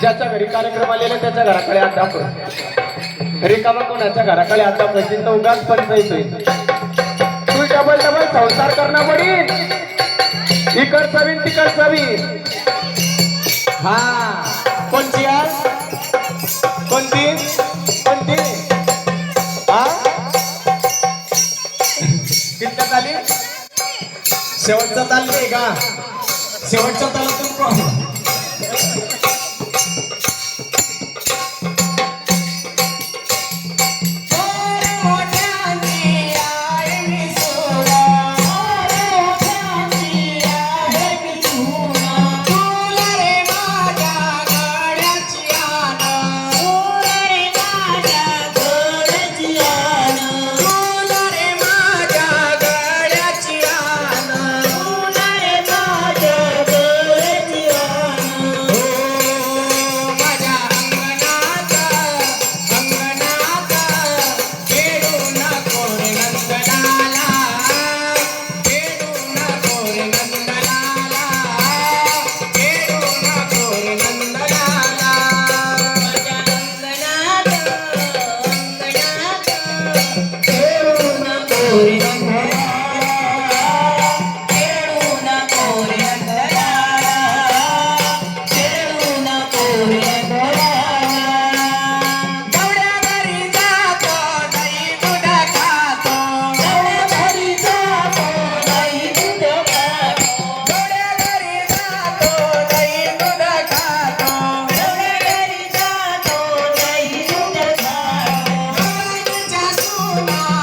ज्याच्या घरी कार्यक्रम आलेला त्याच्या घराकडे हात दाखव. रिकामा कोणाच्या घराकडे हात दाखवायची तर उगाच पंचायत होईल तू डबल डबल संसार करणं पडील इकड बिन तिकड बिन हा. कोणती आज? कोणती? कोणती? हा? कितल्या चाली शेवटचा ताल नाही का शेवटच्या तालातून Thank you. Allah